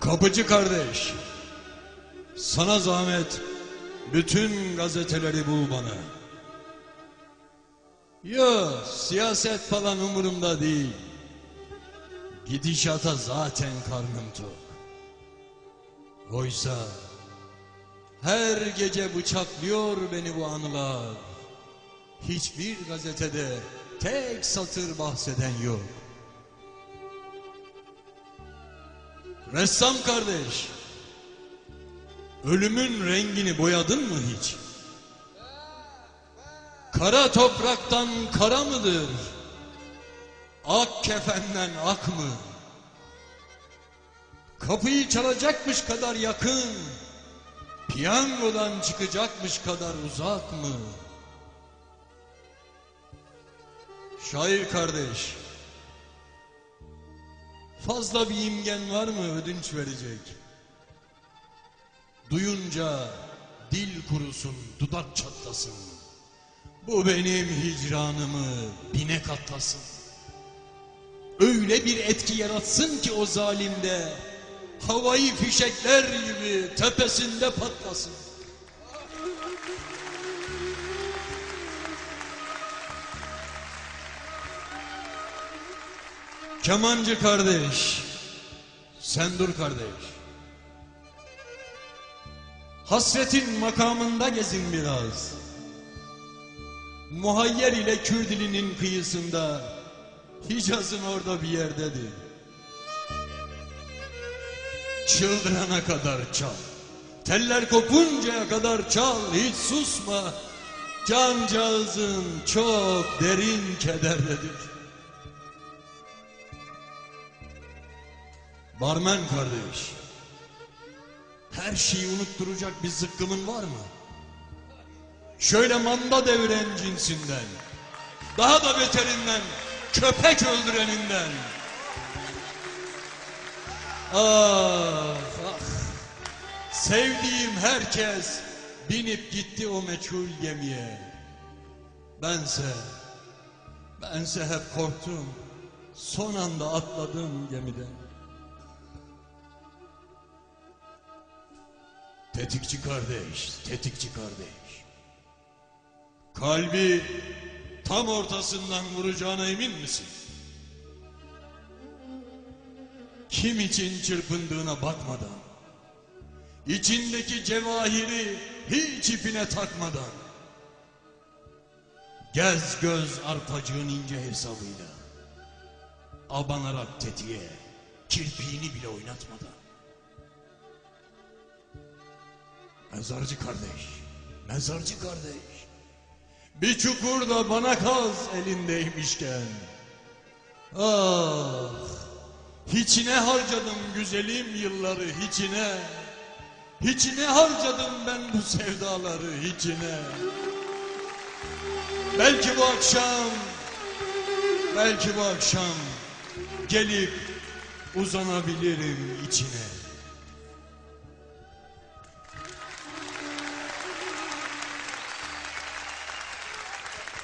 Kapıcı kardeş, sana zahmet bütün gazeteleri bul bana. Yo, siyaset falan umurumda değil. Gidişata zaten karnım tok. Oysa her gece bıçaklıyor beni bu anılar. Hiçbir gazetede tek satır bahseden yok. Ressam kardeş, ölümün rengini boyadın mı hiç? Kara topraktan kara mıdır? Ak kefenden ak mı? Kapıyı çalacakmış kadar yakın, piyangodan çıkacakmış kadar uzak mı? Şair kardeş, fazla bir imgen var mı ödünç verecek? Duyunca dil kurusun, dudak çatlasın. Bu benim hicranımı bine katlasın. Öyle bir etki yaratsın ki o zalimde havayı fişekler gibi tepesinde patlasın. Kemancı kardeş, sen dur kardeş. Hasretin makamında gezin biraz. Muhayyer ile Kürdili'nin kıyısında, Hicaz'ın orada bir yerdedir. Çıldırana kadar çal. Teller kopuncaya kadar çal, hiç susma. Cancağızın çok derin kederdedir. Barmen kardeş, her şeyi unutturacak bir zıkkımın var mı? Şöyle manda deviren cinsinden, daha da beterinden, köpek öldüreninden. Ah, ah. Sevdiğim herkes binip gitti o meçhul gemiye. Bense, bense hep korktum. Son anda atladım gemiden. Tetikçi kardeş, tetikçi kardeş. Kalbi tam ortasından vuracağına emin misin? Kim için çırpındığına bakmadan, içindeki cevahiri hiç ipine takmadan, gez göz arpacığın ince hesabıyla, abanarak tetiğe, kirpiğini bile oynatmadan, Mezarcı kardeş, mezarcı kardeş. Bir çukurda bana kaz elindeymişken. Ah, hiçine harcadım güzelim yılları hiçine. Hiçine harcadım ben bu sevdaları hiçine. Belki bu akşam, belki bu akşam gelip uzanabilirim içine.